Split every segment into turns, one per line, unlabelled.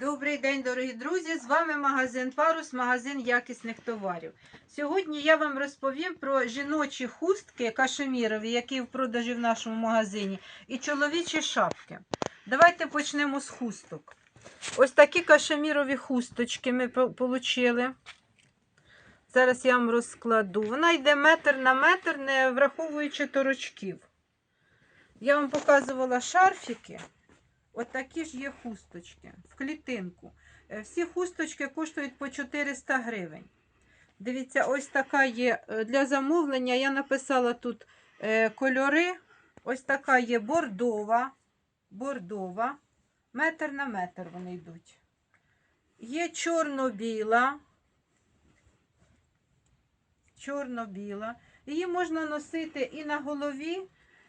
Добрий день, дорогі друзі! З вами магазин Парус, магазин якісних товарів. Сьогодні я вам розповім про жіночі хустки кашемірові, які в продажі в нашому магазині, і чоловічі шапки. Давайте почнемо з хусток. Ось такі кашемірові хусточки ми отримали. Зараз я вам розкладу. Вона йде метр на метр, не враховуючи торочків. Я вам показувала шарфіки. От такі ж є хусточки в клітинку. Е, Всі хусточки коштують по 400 гривень. Дивіться, ось така є е, для замовлення. Я написала тут е, кольори. Ось така є бордова. Бордова. Метр на метр вони йдуть. Є чорно-біла. Чорно-біла. Її можна носити і на голові,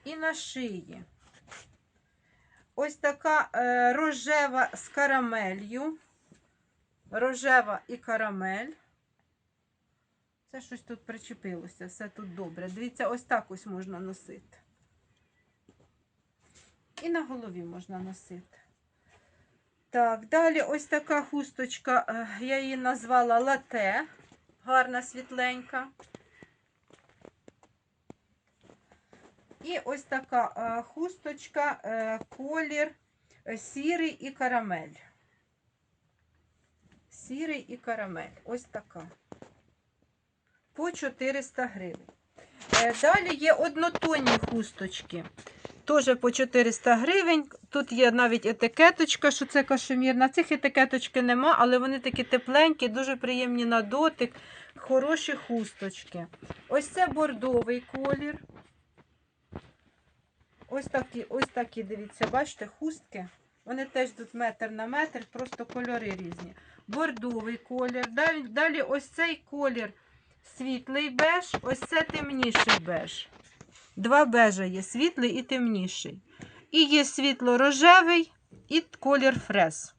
і на шиї. Ось така е, рожева з карамелью. Рожева і карамель. Це щось тут причепилося, все тут добре. Дивіться, ось так ось можна носити. І на голові можна носити. Так, далі ось така хусточка, е, я її назвала лате. Гарна світленька. І ось така е, хусточка, е, колір е, сірий і карамель. Сірий і карамель. Ось така. По 400 гривень. Далі є однотонні хусточки. Теж по 400 гривень. Тут є навіть етикеточка, що це кашемір. На цих етикеточки нема, але вони такі тепленькі, дуже приємні на дотик. Хороші хусточки. Ось це бордовий колір. Ось такі, ось такі, дивіться, бачите, хустки. Вони теж тут метр на метр, просто кольори різні. Бордовий колір. Далі, далі ось цей колір світлий беж, ось це темніший беж. Два бежа є, світлий і темніший. І є світло-рожевий і колір фрез.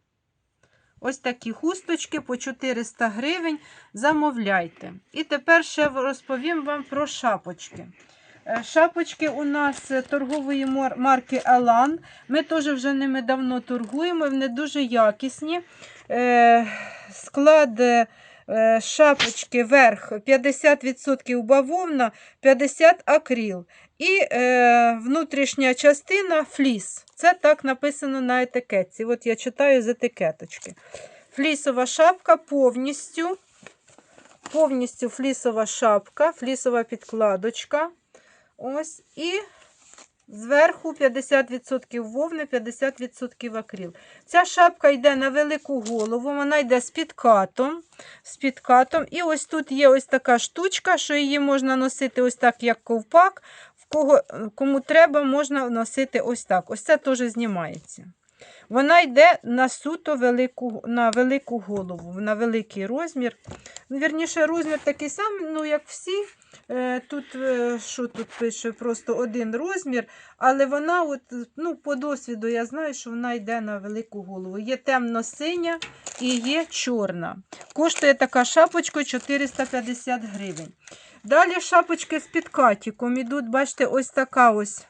Ось такі хусточки по 400 гривень. Замовляйте. І тепер ще розповім вам про шапочки. Е, Шапочки у нас е, торгової марки Elan. Ми теж вже ними давно торгуємо, вони дуже якісні. Е, Склад шапочки верх 50% бавовна, 50% акрил. І е, внутрішня частина фліс. Це так написано на етикетці. От я читаю з етикеточки. Флісова шапка повністю. Повністю флісова шапка, флісова підкладочка. Ось. І зверху 50% вовни, 50% акрил. Ця шапка йде на велику голову, вона йде з підкатом. З підкатом. І ось тут є ось така штучка, що її можна носити ось так, як ковпак. В кого, кому треба, можна носити ось так. Ось це теж знімається. Вона йде на суто велику, на велику голову, на великий розмір. Вірніше, розмір такий самий, ну, як всі. Е, Тут, е, що тут пише, просто один розмір, але вона, от, ну, по досвіду, я знаю, що вона йде на велику голову. Є темно-синя і є чорна. Коштує така шапочка 450 гривень. Далі шапочки з підкатіком ідуть, бачите, ось така ось.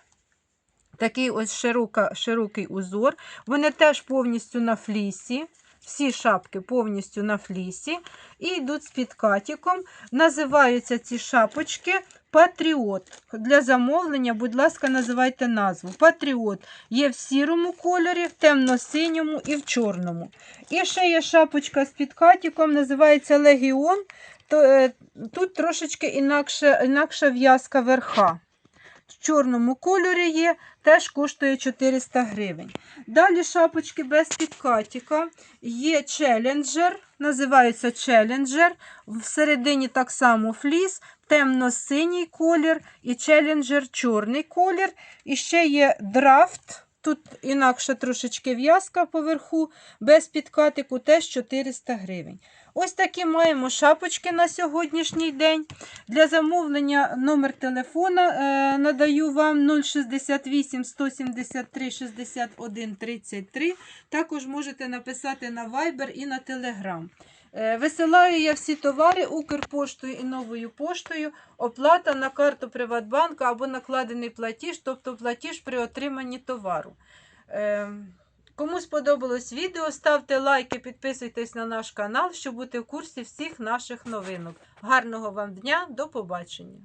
Такий ось широка, широкий узор. Вони теж повністю на флісі. Всі шапки повністю на флісі. І йдуть з підкатіком. Називаються ці шапочки Патріот. Для замовлення, будь ласка, називайте назву. Патріот є в сірому кольорі, в темно-синьому і в чорному. І ще є шапочка з підкатіком, називається Легіон. Е, Тут трошечки інакше, інакша в'язка верха. В чорному кольорі є, теж коштує 400 гривень. Далі шапочки без підкатіка. Є челенджер, називається челенджер. Всередині так само фліс, темно-синій колір і челенджер чорний колір. І ще є драфт. Тут інакша трошечки в'язка поверху, без підкатику теж 400 гривень. Ось такі маємо шапочки на сьогоднішній день. Для замовлення номер телефона е, надаю вам 068 173 61 33. Також можете написати на Viber і на Telegram. Е, Висилаю я всі товари Укрпоштою і новою поштою. Оплата на карту Приватбанка або накладений платіж, тобто платіж при отриманні товару. Е, Кому сподобалось відео, ставте лайки, підписуйтесь на наш канал, щоб бути в курсі всіх наших новинок. Гарного вам дня, до побачення!